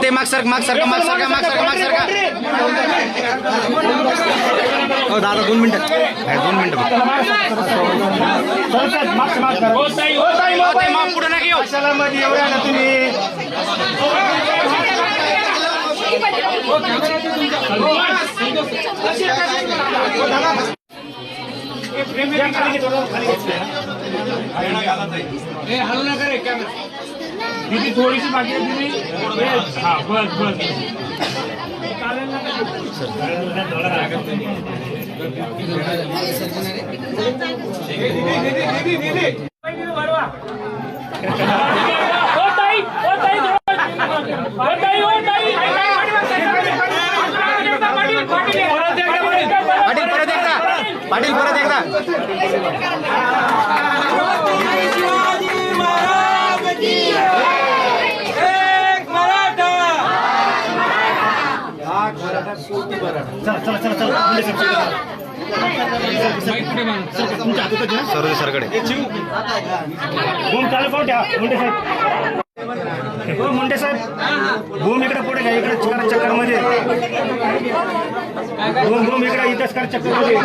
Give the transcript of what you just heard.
ते दादा दोन मिनिटं. दोन मिनिटं फक्त. हो, ते माग पुढे नका येऊ कशाला मध्ये एवढ्या ना ए, हलू नका रे, कॅमेरा. दीदी थोडीशी बाकी आहे दीदी हा बस बस ना थोडा रागत नाही. दीदी. पाटील पाटील परत एकदा लाख मराठा कोटी मराठा चला चला चला चला. सरकडे हो मुंडे साहेब. भूम इकडे पुढे घ्या इकडे चक्कर चक्करमध्ये भूम भूम इकडे इथंच कर चक्करमध्ये